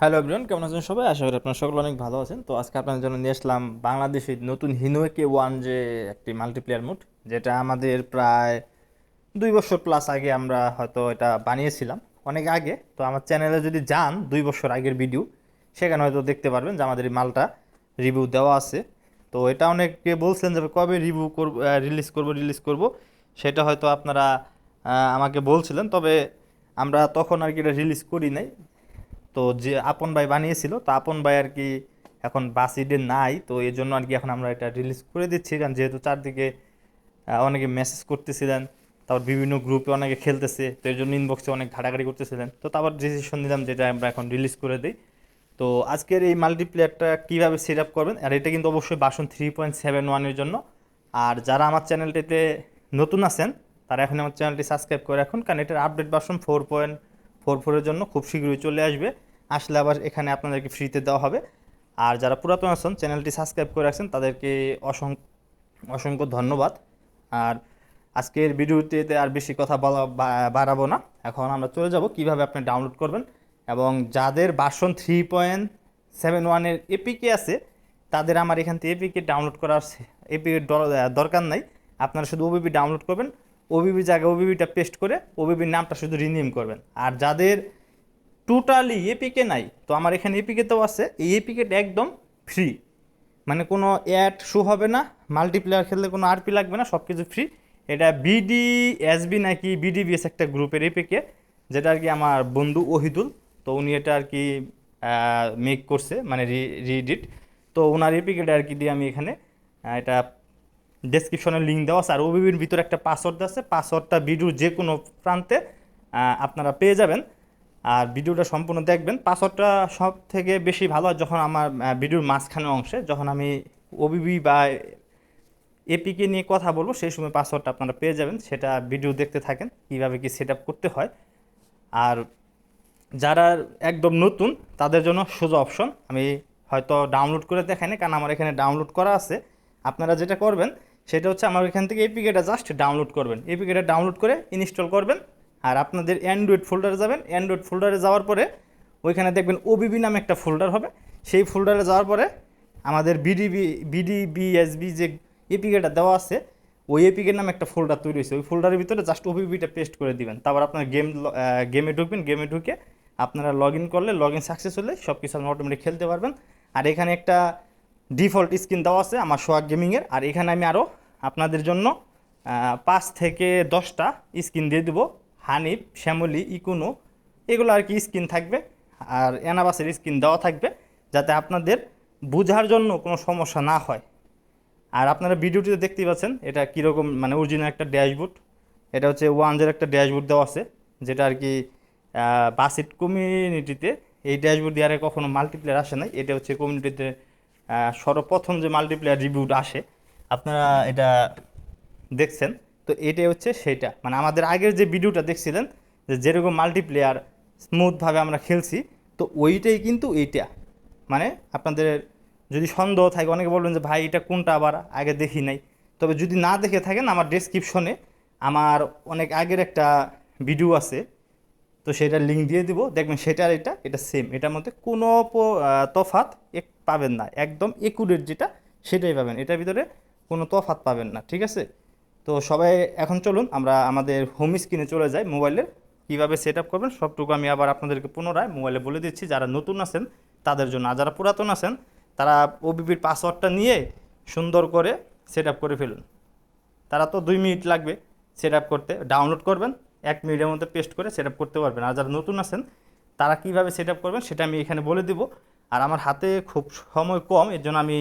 Hello everyone কেমন আছেন সবাই? আশা করি আপনারা সকলে অনেক ভালো আছেন। তো আজকে আপনাদের জন্য নিয়ে আসলাম বাংলাদেশের নতুন হিনোকে ওয়ান যে একটি মাল্টিপ্লেয়ার মোড যেটা আমাদের প্রায় দুই বছর প্লাস আগে আমরা হয়তো এটা বানিয়েছিলাম, অনেক আগে। তো আমার চ্যানেলে যদি যান দুই বছর আগের ভিডিও সেখানে হয়তো দেখতে পারবেন যে আমাদের এই মালটা রিভিউ দেওয়া আছে। তো এটা অনেকে বলছেন যে কবে রিভিউ করব রিলিজ করব রিলিজ করব, সেটা হয়তো আপনারা আমাকে বলছিলেন। তবে আমরা তখন আর কি এটা রিলিজ করি নাই। তো যে আপন ভাই বানিয়েছিল, তো আপন ভাই আর কি এখন বাসিডে নাই, তো এই জন্য আর কি এখন আমরা এটা রিলিজ করে দিচ্ছি। কারণ যেহেতু চারদিকে অনেকে মেসেজ করতেছিলেন, তারপর বিভিন্ন গ্রুপে অনেকে খেলতেছে, তো এই জন্য ইনবক্সে অনেক ঘাটাঘাটি করতেছিলেন। তো তারপর ডিসিশন নিলাম যেটা আমরা এখন রিলিজ করে দিই। তো আজকের এই মাল্টিপ্লেয়ারটা কীভাবে সেট আপ করবেন? আর এটা কিন্তু অবশ্যই বাসন থ্রি পয়েন্ট সেভেন ওয়ানের জন্য। আর যারা আমার চ্যানেলটিতে নতুন আছেন, তারা এখন আমার চ্যানেলটি সাবস্ক্রাইব করে রাখুন। কারণ এটার আপডেট বাসন ফোর পয়েন্ট ফোর ফোরের জন্য খুব শীঘ্রই চলে আসবে। আসলে আবার এখানে আপনাদেরকে ফ্রিতে দেওয়া হবে। আর যারা পুরাতন আছেন, চ্যানেলটি সাবস্ক্রাইব করে রাখছেন, তাদেরকে অসংখ্য অসংখ্য ধন্যবাদ। আর আজকের ভিডিওটিতে আর বেশি কথা বলা বাড়াবো না। এখন আমরা চলে যাব কীভাবে আপনি ডাউনলোড করবেন এবং যাদের ভার্সন থ্রি পয়েন্ট সেভেন ওয়ানের এপিকে আছে, তাদের আমার এখান থেকে এপিকে ডাউনলোড করার এপিকে দরকার নাই। আপনারা শুধু ওবিবি ডাউনলোড করবেন ওবিবি জায়গায় ওবিবিটা পেস্ট করে ওবিবির নামটা শুধু রিনিউম করবেন। আর যাদের টোটালি এপিকে নাই। তো আমার এখানে এপিকেতেও আছে। এই এপিকেটা একদম ফ্রি মানে কোনো অ্যাড শো হবে না। মাল্টিপ্লেয়ার খেললে কোনো আরপি লাগবে না সব কিছু ফ্রি এটা বিডি এসবি নাকি বিডিবিএস একটা গ্রুপের এপিকে যেটা আর কি আমার বন্ধু ওহিদুল। তো উনি এটা আর কি মেক করছে মানে রিডিট তো ওনার এপিকেটা আর কি দিয়ে আমি এখানে এটা ডেসক্রিপশনে লিঙ্ক দেওয়া আছে। আর ওবিবির ভিতরে একটা পাসওয়ার্ড আছে। পাসওয়ার্ডটা ভিডিওর যে কোনো প্রান্তে আপনারা পেয়ে যাবেন। আর ভিডিওটা সম্পূর্ণ দেখবেন। পাসওয়ার্ডটা সব থেকে বেশি ভালো যখন আমার ভিডিওর মাঝখানে অংশে। যখন আমি ওবিবি বা এপিকে নিয়ে কথা বলব, সেই সময় পাসওয়ার্ডটা আপনারা পেয়ে যাবেন। সেটা ভিডিও দেখতে থাকেন, কীভাবে কি সেট করতে হয়। আর যারা একদম নতুন, তাদের জন্য সোজা অপশন। আমি হয়তো ডাউনলোড করে দেখাই না কারণ আমার এখানে ডাউনলোড করা আছে। আপনারা যেটা করবেন, সেটা হচ্ছে আমার এখান থেকে এপিকেটা জাস্ট ডাউনলোড করবেন। এপিকেটা ডাউনলোড করে ইনস্টল করবেন। আর আপনাদের অ্যান্ড্রয়েড ফোল্ডারে যাবেন। অ্যান্ড্রয়েড ফোল্ডারে যাওয়ার পরে ওইখানে দেখবেন ওবিবি নামে একটা ফোল্ডার হবে। সেই ফোল্ডারে যাওয়ার পরে আমাদের বিডিবি বিডিবিএসবি যে এপিকেটা দেওয়া আছে, ওই এপিকের নামে একটা ফোল্ডার তৈরি হয়েছে। ওই ফোল্ডারের ভিতরে জাস্ট ওবিবিটা পেস্ট করে দিবেন। তারপর আপনার গেম গেমে ঢুকবেন গেমে ঢুকে আপনারা লগ ইন করলে লগ ইন সাকসেস হলে সব কিছু আপনি অটোমেটিক খেলতে পারবেন। আর এখানে একটা ডিফল্ট স্ক্রিন দেওয়া আছে, আমার সোয়াগ গেমিংয়ের আর এখানে আমি আরও আপনাদের জন্য পাঁচ থেকে দশটা স্ক্রিন দিয়ে দেবো। হানিফ, শ্যামলি, ইকুনো, এগুলো আর কি স্ক্রিন থাকবে আর অ্যানাবাসের স্ক্রিন দেওয়া থাকবে যাতে আপনাদের বোঝার জন্য কোনো সমস্যা না হয়। আর আপনারা ভিডিওটিতে দেখতেই পাচ্ছেন এটা কীরকম মানে অরিজিনাল একটা ড্যাশবোর্ড। এটা হচ্ছে ওয়ানজের একটা ড্যাশবোর্ড দেওয়া আছে যেটা আর কি বাসিট কমিউনিটিতে এই ড্যাশবোর্ড দিয়ে কখনো মাল্টিপ্লেয়ার আসে নাই। এটা হচ্ছে কমিউনিটিতে সর্বপ্রথম যে মাল্টিপ্লেয়ার রিভিউটা আসে। আপনারা এটা দেখছেন। তো এটাই হচ্ছে সেইটা মানে আমাদের আগের যে ভিডিওটা দেখছিলেন, যে যেরকম মাল্টিপ্লেয়ার স্মুথভাবে আমরা খেলছি, তো ওইটাই কিন্তু এইটা। মানে আপনাদের যদি সন্দেহ থাকে, অনেকে বলবেন যে, ভাই, এটা কোনটা আবার আগে দেখি নাই? তবে যদি না দেখে থাকেন আমার ডেসক্রিপশনে আমার অনেক আগের একটা ভিডিও আছে, তো সেটার লিঙ্ক দিয়ে দিব। দেখবেন সেটার এটা এটা সেম এটার মধ্যে কোনো তফাৎ এক, পাবেন না। একদম একুরেট যেটা, সেটাই পাবেন। এটার ভিতরে কোনো তফাৎ পাবেন না, ঠিক আছে? তো সবাই এখন চলুন, আমরা আমাদের হোম স্ক্রিনে চলে যাই মোবাইলের কীভাবে সেট আপ করবেন সবটুকু আমি আবার আপনাদেরকে পুনরায় মোবাইলে বলে দিচ্ছি। যারা নতুন আছেন, তাদের জন্য, আর যারা পুরাতন আছেন, তারা ওবিপির পাসওয়ার্ডটা নিয়ে সুন্দর করে সেট আপ করে ফেলুন। তারা তো দুই মিনিট লাগবে সেট আপ করতে। ডাউনলোড করবেন, এক মিনিটের মধ্যে পেস্ট করে সেট আপ করতে পারবেন। আর যারা নতুন আছেন, তারা কীভাবে সেট আপ করবেন সেটা আমি এখানে বলে দিব। আর আমার হাতে খুব সময় কম, এর জন্য আমি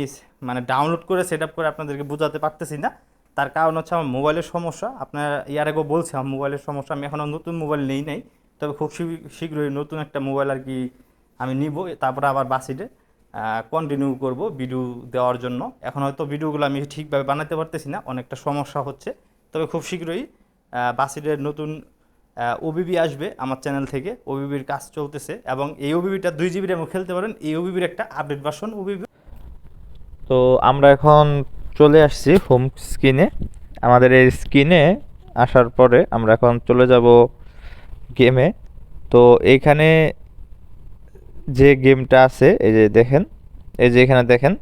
মানে ডাউনলোড করে সেট আপ করে আপনাদেরকে বোঝাতে পারতেছি না। তার কারণ হচ্ছে আমার মোবাইলের সমস্যা। আপনার ইয়ার আগেও বলছি, আমার মোবাইলের সমস্যা। আমি এখনও নতুন মোবাইল নেই নাই। তবে খুব শীঘ্র- শীঘ্রই নতুন একটা মোবাইল আর কি আমি নিব। তারপরে আবার বাসিডে কন্টিনিউ করব ভিডিও দেওয়ার জন্য। এখন হয়তো ভিডিওগুলো আমি ঠিকভাবে বানাতে পারতেছি না, অনেকটা সমস্যা হচ্ছে। তবে খুব শীঘ্রই বাসিটের নতুন ওবিবি আসবে আমার চ্যানেল থেকে। ওবিবির কাজ চলতেছে এবং এই ওবিবিটা দুই জিবি র্যামও খেলতে পারেন। এই ওবিবির একটা আপডেট ভার্সন ওবিবি তো আমরা এখন চলে আসছি হোম স্ক্রিনে আমাদের এই স্ক্রিনে আসার পরে আমরা এখন চলে যাব গেমে তো এইখানে যে গেমটা আছে, এই যে দেখেন, এই যে এখানে দেখেন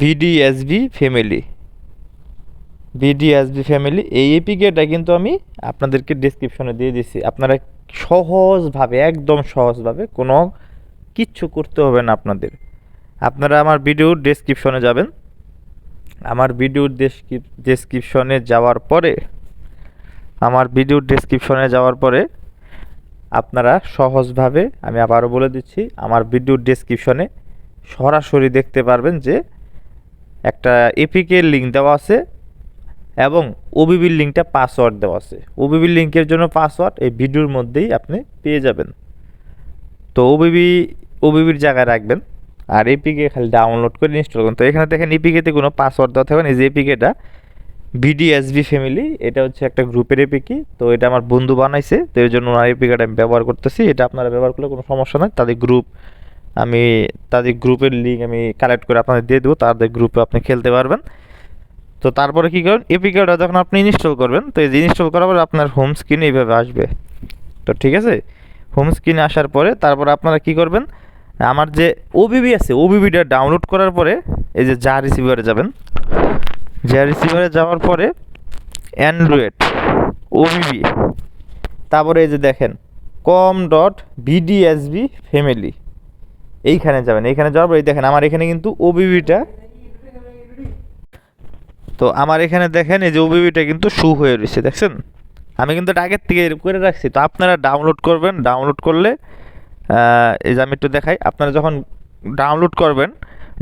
বিডিএসবি ফ্যামিলি বিডিএসবি ফ্যামিলি এই এপিকেটা কিন্তু আমি আপনাদেরকে ডিসক্রিপশনে দিয়ে দিছি। আপনারা সহজভাবে, একদম সহজভাবে কোনো কিচ্ছু করতে হবে না আপনাদের। আপনারা আমার ভিডিওর ডেসক্রিপশনে যাবেন। আমার ভিডিওর ডেসক্রিপশনে যাওয়ার পরে, আমার ভিডিওর ডেসক্রিপশনে যাওয়ার পরে আপনারা সহজভাবে, আমি আবারও বলে দিচ্ছি, আমার ভিডিওর ডেসক্রিপশনে সরাসরি দেখতে পারবেন যে একটা এপিকের লিঙ্ক দেওয়া আছে এবং ওবিবির লিঙ্কটা পাসওয়ার্ড দেওয়া আছে। ওবিবির লিঙ্কের জন্য পাসওয়ার্ড এই ভিডিওর মধ্যেই আপনি পেয়ে যাবেন। তো ওবিবি ওবিবির জায়গায় রাখবেন। আর এপিকে খালি ডাউনলোড করে ইনস্টল করুন। তো এখানে দেখেন এপিকেতে কোনো পাসওয়ার্ড দেওয়া থাকবে না। এই যে এপিকেটা বিডিএসবি ফ্যামিলি এটা হচ্ছে একটা গ্রুপের এপিকি তো এটা আমার বন্ধু বানাইছে, তো এর জন্য ওনার এপিকেটা আমি ব্যবহার করতেছি। এটা আপনারা ব্যবহার করলে কোনো সমস্যা নয় তাদের গ্রুপ আমি তাদের গ্রুপের লিঙ্ক আমি কালেক্ট করে আপনাদের দিয়ে দেবো। তাদের গ্রুপে আপনি খেলতে পারবেন। তো তারপরে কী করবেন? এপিকেটা যখন আপনি ইনস্টল করবেন, তো এই যে ইনস্টল করার পরে আপনার হোম স্ক্রিন এইভাবে আসবে। তো ঠিক আছে? হোম স্ক্রিনে আসার পরে তারপরে আপনারা কি করবেন? আমার যে ওবিবি আছে ওবিবিটা ডাউনলোড করার পরে, এই যে যা রিসিভারে যাবেন, যা রিসিভারে যাওয়ার পরে অ্যান্ড্রয়েড ওবিবি তারপরে এই যে দেখেন কম ডট বিডিএসবি ফ্যামিলি এইখানে যাবেন, এইখানে যাওয়ার পরে দেখেন, আমার এখানে কিন্তু ওবিবিটা তো আমার এখানে দেখেন, এই যে ওবিবিটা কিন্তু শু হয়ে রয়েছে, দেখছেন? আমি কিন্তু এটা আগের থেকে করে রাখছি, তো আপনারা ডাউনলোড করবেন ডাউনলোড করলে এই যে আমি একটু দেখাই, আপনারা যখন ডাউনলোড করবেন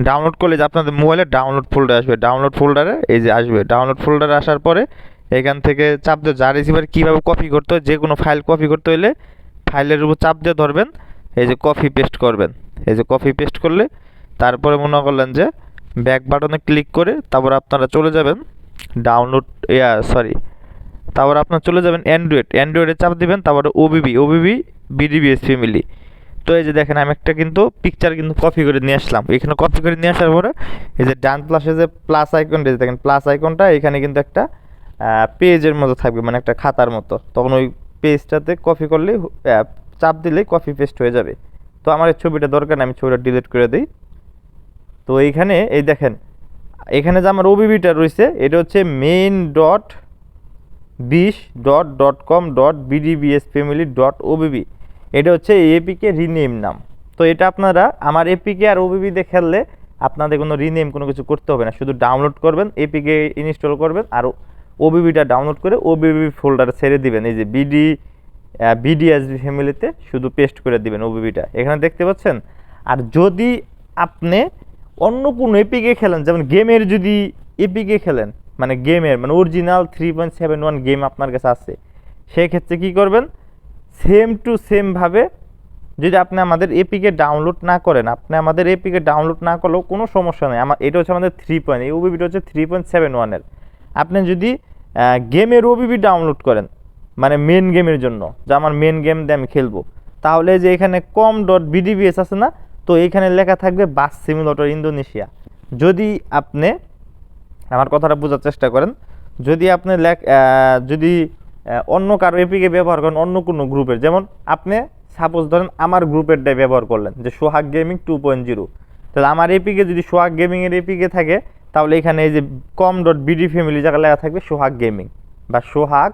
ডাউনলোড করলে যে আপনাদের মোবাইলে ডাউনলোড ফোল্ডার আসবে। ডাউনলোড ফোল্ডারে এই যে আসবে। ডাউনলোড ফোল্ডারে আসার পরে এখান থেকে চাপ দিয়ে যা রিসিভার কীভাবে কপি করতে হয় যে কোনো ফাইল কপি করতে হলে ফাইলের উপর চাপ দিয়ে ধরবেন, এই যে কপি পেস্ট করবেন। এই যে কপি পেস্ট করলে তারপরে মনে করলেন যে ব্যাক বাটনে ক্লিক করে তারপর আপনারা চলে যাবেন ডাউনলোড ইয়া সরি তারপর আপনার চলে যাবেন অ্যান্ড্রয়েড অ্যান্ড্রয়েডে চাপ দিবেন, তারপরে ওবিবি ওবিবি বিডিবিএস ফ্যামিলি তো এই যে দেখেন, আমি একটা কিন্তু পিকচার কিন্তু কপি করে নিয়ে আসলাম। এখানে কপি করে নিয়ে আসার পরে এই যে ডান প্লাসে যে প্লাস আইকনটা দেখেন প্লাস আইকনটা এখানে কিন্তু একটা পেজের মতো থাকবে মানে একটা খাতার মতো। তখন ওই পেজটাতে কপি করলেই চাপ দিলেই কপি পেস্ট হয়ে যাবে। তো আমার এই ছবিটা দরকার আমি ছবিটা ডিলিট করে দিই। তো এইখানে, এই দেখেন, এখানে যে আমার ওবিবিটা রয়েছে, এটা হচ্ছে মেইন ডট বিশ dot dot com dot BDBS family dot OBB এটা হচ্ছে এপিকে রিনেম নাম। তো এটা আপনারা আমার এপিকে আর ওবিবিতে খেললে আপনাদের কোনো রিনেম কোনো কিছু করতে হবে না। শুধু ডাউনলোড করবেন এপিকে ইনস্টল করবেন আর ওবিবিটা ডাউনলোড করে ওবিবি ফোল্ডারে ছেড়ে দিবেন। এই যে বিডি বিডিএসবি ফ্যামিলিতে শুধু পেস্ট করে দিবেন ওবিবিটা এখানে দেখতে পাচ্ছেন? আর যদি আপনি অন্য কোনো এপিকে খেলেন, যেমন গেমের যদি এপিকে খেলেন মানে গেমের মানে original three point seven one game আপনার কাছে আছে সেই ক্ষেত্রে কী করবেন? সেম টু সেমভাবে যদি আপনি আমাদের এপিকে ডাউনলোড না করেন, আপনি আমাদের এপিকে ডাউনলোড না করলেও কোনো সমস্যা নেই। আমার এটা হচ্ছে আমাদের থ্রি পয়েন্ট এই ওবিবিটা হচ্ছে থ্রি পয়েন্ট সেভেন ওয়ানের আপনি যদি গেমের ওবিবি ডাউনলোড করেন মানে মেন গেমের জন্য, যে আমার মেন গেম দিয়ে আমি খেলব, তাহলে যে এখানে কম ডট বিডিবিএস আছে না, তো এখানে লেখা থাকবে বাস সিমুলেটর ইন্দোনেশিয়া যদি আপনি, আমার কথাটা বোঝার চেষ্টা করেন, যদি আপনি যদি অন্য কারও এপিকে ব্যবহার করেন অন্য কোনো গ্রুপের। যেমন আপনি সাপোজ ধরেন আমার গ্রুপেরটাই ব্যবহার করলেন, যে Sohag gaming two point zero তাহলে আমার এপিকে যদি সোহাগ গেমিংয়ের এপিকে থাকে, তাহলে এখানে এই যে কম ডট বিডি ফ্যামিলি জায়গায় লেখা থাকবে সোহাগ গেমিং বা Sohag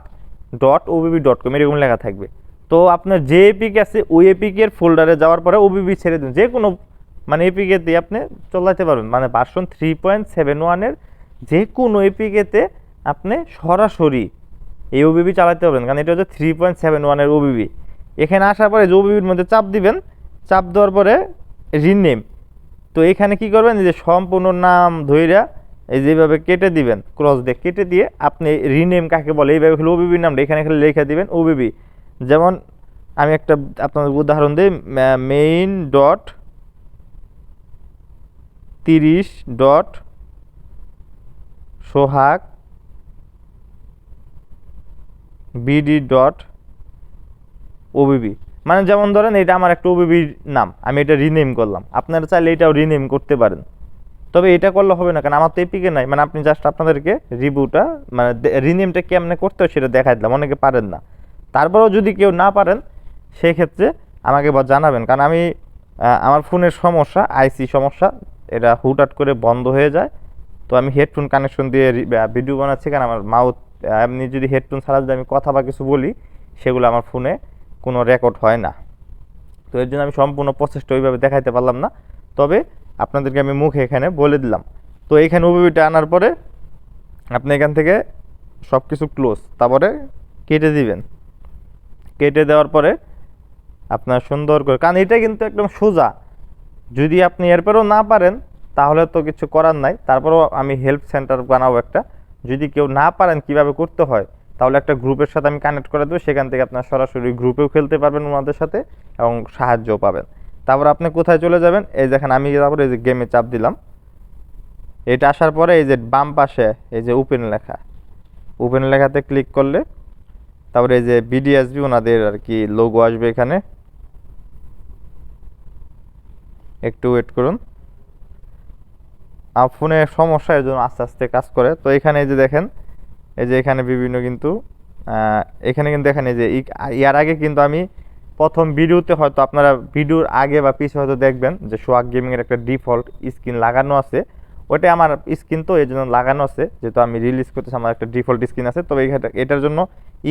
dot OBB dot com এরকম লেখা থাকবে। তো আপনার যে এপিকে আছে, ওই এপিকের ফোল্ডারে যাওয়ার পরে ওবিবি ছেড়ে দিন। যে কোনো মানে এপিকে দিয়ে আপনি চলাতে পারবেন। মানে ভার্সন থ্রি পয়েন্ট সেভেন ওয়ানের যে কোনো এপিকেতে আপনি সরাসরি এই ওবিবি চালাতে পারবেন, কারণ এটা হচ্ছে থ্রি পয়েন্ট সেভেন ওয়ানের ওবিবি এখানে আসার পরে যে ওবিবির মধ্যে চাপ দিবেন, চাপ দেওয়ার পরে রিন নেম। তো এখানে কি করবেন যে সম্পূর্ণ নাম ধইরা এই যেভাবে কেটে দিবেন ক্রস দিয়ে কেটে দিয়ে আপনি রিনেম কাকে বলে, এইভাবে খালি ওবিবির নামটা এখানে খালি লিখে দিবেন ওবিবি যেমন আমি একটা আপনাদের উদাহরণ দিই মেইন ডট তিরিশ dot Sohag BD dot OBB মানে যেমন ধরেন এটা আমার একটা ওবিবির নাম, আমি এটা রিনেম করলাম। আপনারা চাইলে এটাও রিনেম করতে পারেন। তবে এটা করলে হবে না, কারণ আমার তো এপিকে নাই। মানে আপনি জাস্ট আপনাদেরকে রিভিউটা মানে রিনেমটা কেমনে করতে হয় সেটা দেখাই দিলাম, অনেকে পারেন না। তারপরেও যদি কেউ না পারেন সেই ক্ষেত্রে আমাকে জানাবেন। কারণ আমি আমার ফোনের সমস্যা আইসি সমস্যা, এটা হুটহাট করে বন্ধ হয়ে যায়। তো আমি হেডফোন কানেকশন দিয়ে ভিডিও বানাচ্ছি, কারণ আমার মাউথ এমনি যদি হেডফোন ছাড়া যদি আমি কথা বা কিছু বলি, সেগুলো আমার ফোনে কোনো রেকর্ড হয় না। তো এর জন্য আমি সম্পূর্ণ প্রচেষ্টা ওইভাবে দেখাইতে পারলাম না। তবে আপনাদেরকে আমি মুখে এখানে বলে দিলাম। তো এইখানে ওবিবিটা আনার পরে আপনি এখান থেকে সব কিছু ক্লোজ তারপরে কেটে দিবেন। কেটে দেওয়ার পরে আপনার সুন্দর করে, কারণ এটা কিন্তু একদম সোজা। যদি আপনি এরপরেও না পারেন, তাহলে তো কিছু করার নাই। তারপরেও আমি হেল্প সেন্টার বানাবো একটা। যদি কেউ না পারেন কীভাবে করতে হয়, তাহলে একটা গ্রুপের সাথে আমি কানেক্ট করে দেবো, সেখান থেকে আপনার সরাসরি গ্রুপেও খেলতে পারবেন ওনাদের সাথে এবং সাহায্যও পাবেন। তারপর আপনি কোথায় চলে যাবেন? এই দেখেন আমি তারপরে এই যে গেমে চাপ দিলাম। এটা আসার পরে এই যে বাম পাশে এই যে ওপেন লেখা। ওপেন লেখাতে ক্লিক করলে তারপরে এই যে বিডি বিডিএসবি ওনাদের আর কি লোগো আসবে এখানে। একটু ওয়েট করুন। ফোনে সমস্যা, এর জন্য আস্তে আস্তে কাজ করে। তো এখানে এই যে দেখেন, এই যে এখানে বিভিন্ন কিন্তু এখানে কিন্তু দেখেন, এই যে ইয়ার আগে কিন্তু আমি প্রথম ভিডিওতে হয়তো আপনারা ভিডিওর আগে বা পিছে হয়তো দেখবেন যে সোয়াগ গেমিংয়ের একটা ডিফল্ট স্ক্রিন লাগানো আছে। ওটা আমার স্ক্রিন তো এই জন্য লাগানো আছে। যেহেতু আমি রিলিজ করতেছি, আমার একটা ডিফল্ট স্ক্রিন আছে। তবে এটার জন্য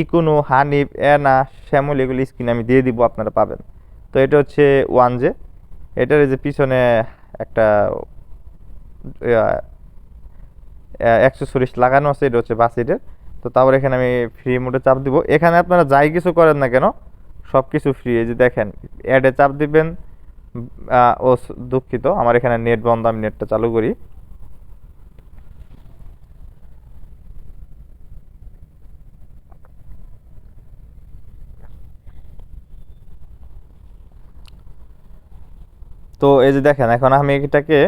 ইকোনো, হানিফ, এনা, শ্যামল এগুলো স্ক্রিন আমি দিয়ে দিব, আপনারা পাবেন। তো এটা হচ্ছে ওয়ান জে। এটার যে পিছনে একটা অ্যাক্সেসরিজ লাগানো আছে, এটা হচ্ছে বাসিটের তো তারপর এখানে আমি ফ্রি মোডে চাপ দিব। এখানে আপনারা যাই কিছু করেন না কেন সব কিছু ফ্রি এই যে দেখেন অ্যাডে চাপ দিবেন ও দুঃখিত, আমার এখানে নেট বন্ধ, আমি নেটটা চালু করি। তো এই যে দেখেন, এখন আমি এটাকে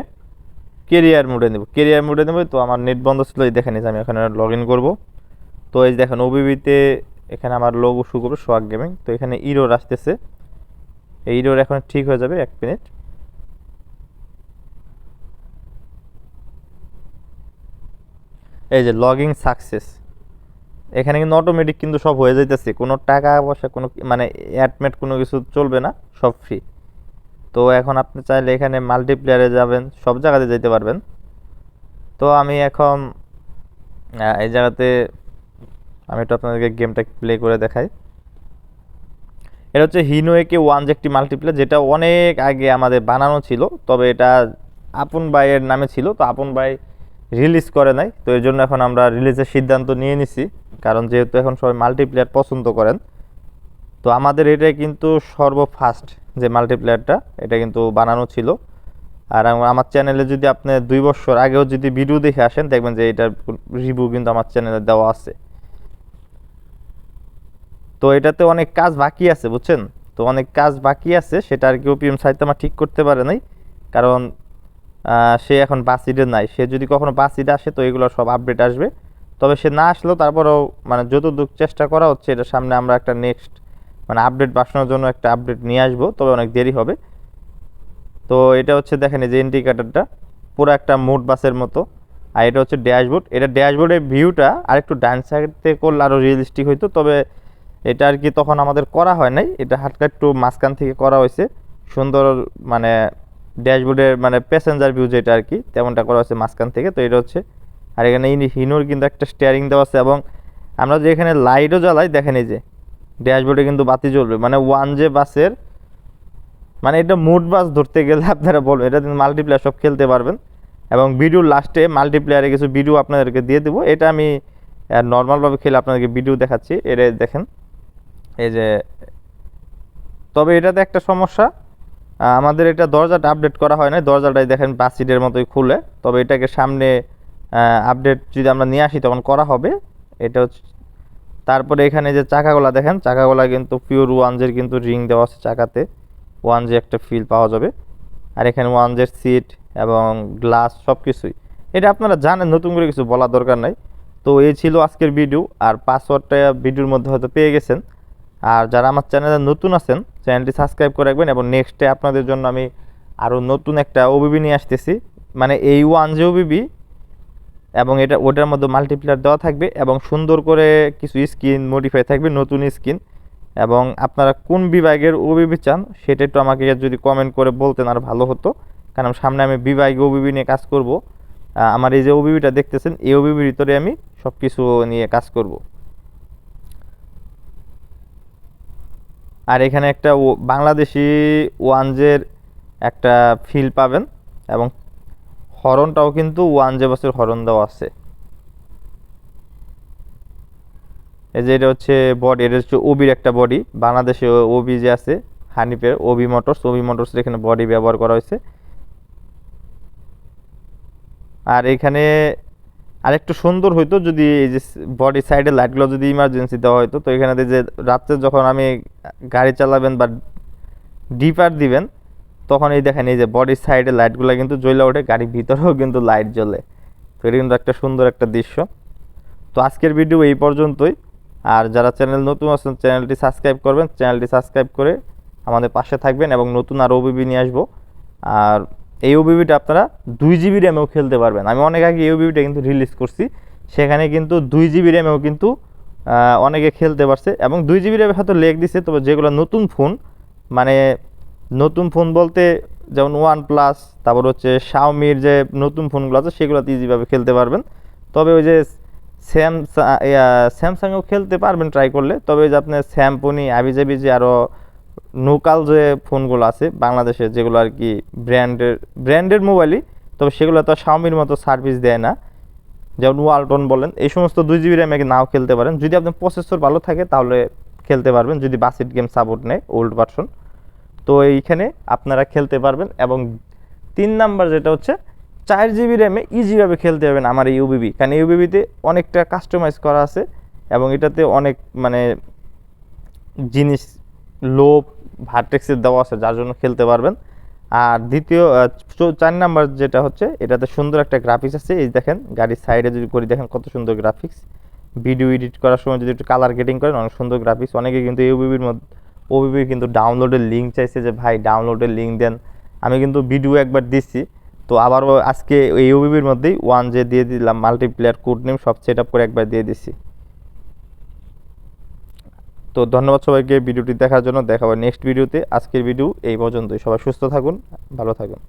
কেরিয়ার মোডে নেব। কেরিয়ার মোডে নেব তো আমার নেট বন্ধ ছিল, এই দেখেন আমি এখানে লগ ইন করব। তো এই দেখেন ওবিবিতে এখানে আমার লোগো শু করবে সোয়াগ গেমিং তো এখানে ইরোর আসতেছে। এই ইরোর এখন ঠিক হয়ে যাবে এক মিনিট এই যে লগিং সাকসেস এখানে কিন্তু অটোমেটিক কিন্তু সব হয়ে যাইতেছে। কোনো টাকা পয়সা, কোনো মানে অ্যাডমেট কোনো কিছু চলবে না, সব ফ্রি তো এখন আপনি চাইলে এখানে মাল্টিপ্লেয়ারে যাবেন, সব জায়গাতে যেতে পারবেন। তো আমি এখন এই জায়গাতে আমি একটু আপনাদেরকে গেমটা প্লে করে দেখাই। এটা হচ্ছে হিনোয়েকে ওয়ান যে একটি মাল্টিপ্লেয়ার যেটা অনেক আগে আমাদের বানানো ছিল, তবে এটা আপন ভাইয়ের নামে ছিল, তো আপন ভাই রিলিজ করে নাই। তো এর জন্য এখন আমরা রিলিজের সিদ্ধান্ত নিয়ে নিছি, কারণ যেহেতু এখন সবাই মাল্টিপ্লেয়ার পছন্দ করেন। তো আমাদের এটা কিন্তু সর্বফার্স্ট যে মাল্টিপ্লেয়ারটা এটা কিন্তু বানানো ছিল। আর আমার চ্যানেলে যদি আপনি দুই বছর আগেও যদি ভিডিও দেখে আসেন, দেখবেন যে এটার রিভিউ কিন্তু আমার চ্যানেলে দেওয়া আছে। তো এটাতে অনেক কাজ বাকি আছে, বুঝছেন? তো অনেক কাজ বাকি আছে, সেটা আর কি ওপিএম সাইতে ঠিক করতে পারে নাই। কারণ সে এখন বাসিডে নাই। সে যদি কখনো বাসিডে আসে, তো এগুলো সব আপডেট আসবে। তবে সে না আসলেও তারপরেও মানে যতদূর চেষ্টা করা হচ্ছে এটা সামনে আমরা একটা নেক্সট মানে আপডেট বাসানোর জন্য একটা আপডেট নিয়ে আসব, তবে অনেক দেরি হবে। তো এটা হচ্ছে দেখেন যে ইন্ডিকেটারটা পুরো একটা মোট বাসের মতো। আর এটা হচ্ছে ড্যাশবোর্ড এটা ড্যাশবোর্ডের ভিউটা আরেকটু ডান সাইডে করলে আরও রিয়েলিস্টিক হইতো, তবে এটা আর কি তখন আমাদের করা হয় নাই। এটা হালকা একটু মাঝখান থেকে করা হয়েছে। সুন্দর মানে ড্যাশবোর্ডের মানে প্যাসেঞ্জার ভিউ যেটা আর কি, তেমনটা করা হয়েছে মাঝখান থেকে। তো এটা হচ্ছে, আর এখানে হিনোর কিন্তু একটা স্টিয়ারিং দেওয়া আছে এবং আমরা যে এখানে লাইটও জ্বালাই, দেখেন এই যে ড্যাশবোর্ডে কিন্তু বাতি জ্বলবে। মানে ওয়ান জে বাসের মানে এটা মুড বাস ধরতে গেলে আপনারা বলবেন, এটা মাল্টিপ্লেয়ার সব খেলতে পারবেন। এবং ভিডিওর লাস্টে মাল্টিপ্লেয়ারে কিছু ভিডিও আপনাদেরকে দিয়ে দেবো। এটা আমি নর্মালভাবে খেলে আপনাদেরকে ভিডিও দেখাচ্ছি। এটা দেখেন, এই যে, তবে এটাতে একটা সমস্যা আমাদের এটা দরজাটা আপডেট করা হয় না দরজাটাই দেখেন বাসিটের মতোই খুলে। তবে এটাকে সামনে আপডেট যদি আমরা নিয়ে আসি তখন করা হবে। এটা হচ্ছে তারপরে এখানে যে চাকাগুলা দেখেন, চাকাগুলা কিন্তু পিওর ওয়ানজের কিন্তু রিং দেওয়া আছে চাকাতে। ওয়ান যে একটা ফিল পাওয়া যাবে। আর এখানে ওয়ান জের সিট এবং গ্লাস সব কিছুই এটা আপনারা জানেন, নতুন করে কিছু বলার দরকার নাই। তো এই ছিল আজকের ভিডিও আর পাসওয়ার্ডটা ভিডিওর মধ্যে হয়তো পেয়ে গেছেন। আর যারা আমার চ্যানেলে নতুন আছেন চ্যানেলটি সাবস্ক্রাইব করে রাখবেন এবং নেক্সটে আপনাদের জন্য আমি আরও নতুন একটা ওবিবি নিয়ে আসতেছি। মানে এই ওয়ান যে ওবিবি এবং এটা, ওটার মধ্যে মাল্টিপ্লেয়ার দেওয়া থাকবে এবং সুন্দর করে কিছু স্কিন মডিফাই থাকবে, নতুন স্কিন এবং আপনারা কোন বিভাগের ওবিবি চান, সেটা একটু আমাকে যদি কমেন্ট করে বলতেন আর ভালো হতো। কারণ সামনে আমি বিভাগে ওবিবি নিয়ে কাজ করব। আমার এই যে ওবিবিটা দেখতেছেন, এই ওবিবির ভিতরে আমি সব কিছু নিয়ে কাজ করব। আর এখানে একটা বাংলাদেশি ওয়ানজের একটা ফিল পাবেন এবং হরনটাও কিন্তু ওয়ান জে বছর হরন দেওয়া আছে। এই যে এটা হচ্ছে বডি এটা হচ্ছে ওবির একটা বডি বাংলাদেশে ওবি যে আছে হানিপের ওবি মোটরস ওবি মোটরস এখানে বডি ব্যবহার করা হয়েছে। আর এখানে আরেকটু সুন্দর হইতো যদি এই যে বডি সাইডে লাইটগুলো যদি ইমার্জেন্সি দেওয়া হয়তো তো এখানে যে রাত্রে যখন আমি গাড়ি চালাবেন বা ডিপার দিবেন তখন এই দেখেন, এই যে বডির সাইডে লাইটগুলো কিন্তু জ্বলে ওঠে, গাড়ির ভিতরেও কিন্তু লাইট জ্বলে। তো এটা কিন্তু একটা সুন্দর একটা দৃশ্য। তো আজকের ভিডিও এই পর্যন্তই। আর যারা চ্যানেল নতুন আছেন চ্যানেলটি সাবস্ক্রাইব করবেন চ্যানেলটি সাবস্ক্রাইব করে আমাদের পাশে থাকবেন এবং নতুন আর ওবিবি নিয়ে আসব। আর এই ওবিবিটা আপনারা দুই জিবি র্যামেও খেলতে পারবেন। আমি অনেক আগে এই ওবিবিটা কিন্তু রিলিজ করছি। সেখানে কিন্তু দুই জিবি র্যামেও কিন্তু অনেকে খেলতে পারছে এবং দুই জিবি র্যামে হয়তো লেগ দিছে, তবে যেগুলো নতুন ফোন মানে নতুন ফোন বলতে যেমন ওয়ান প্লাস তারপর হচ্ছে শাওমির যে নতুন ফোনগুলো আছে, সেগুলোতে ইজিভাবে খেলতে পারবেন। তবে ওই যে স্যামসাং স্যামসাংয়েও খেলতে পারবেন ট্রাই করলে। তবে ওই যে আপনার স্যামপনি আবিজাবি যে আরও লোকাল যে ফোনগুলো আছে, বাংলাদেশে যেগুলো আর কি ব্র্যান্ডের ব্র্যান্ডের মোবাইলই তবে সেগুলো তো শাওমির মতো সার্ভিস দেয় না। যেমন ওয়ালটন বলেন, এই সমস্ত দুই জিবি র্যামে নাও খেলতে পারেন। যদি আপনার প্রসেসর ভালো থাকে, তাহলে খেলতে পারবেন। যদি বাসিট গেম সাপোর্ট নেয় ওল্ড ভার্সন তো এইখানে আপনারা খেলতে পারবেন এবং তিন নাম্বার যেটা হচ্ছে, চার জিবি র্যামে ইজিভাবে খেলতে পারবেন আমার এই ইউবিবি কারণ ইউবিবিতে অনেকটা কাস্টমাইজ করা আছে এবং এটাতে অনেক মানে জিনিস লো ভার্টেক্সের দেওয়া আছে, যার জন্য খেলতে পারবেন। আর দ্বিতীয় চার নাম্বার যেটা হচ্ছে, এটাতে সুন্দর একটা গ্রাফিক্স আছে, এই দেখেন, গাড়ির সাইডে যদি করি, দেখেন কত সুন্দর গ্রাফিক্স ভিডিও এডিট করার সময় যদি একটু কালার গেটিং করেন, অনেক সুন্দর গ্রাফিক্স অনেকে কিন্তু ইউবিবির মধ্যে ওবিবির কিন্তু ডাউনলোডের লিঙ্ক চাইছে যে, ভাই ডাউনলোডের লিঙ্ক দেন। আমি কিন্তু ভিডিও একবার দিচ্ছি। তো আবারও আজকে এই ওবিপির মধ্যেই ওয়ান যে দিয়ে দিলাম মাল্টিপ্লেয়ার কোড নেম সব সেট আপ করে একবার দিয়ে দিচ্ছি। তো ধন্যবাদ সবাইকে ভিডিওটি দেখার জন্য। দেখা হবে নেক্সট ভিডিওতে আজকের ভিডিও এই পর্যন্তই। সবাই সুস্থ থাকুন, ভালো থাকুন।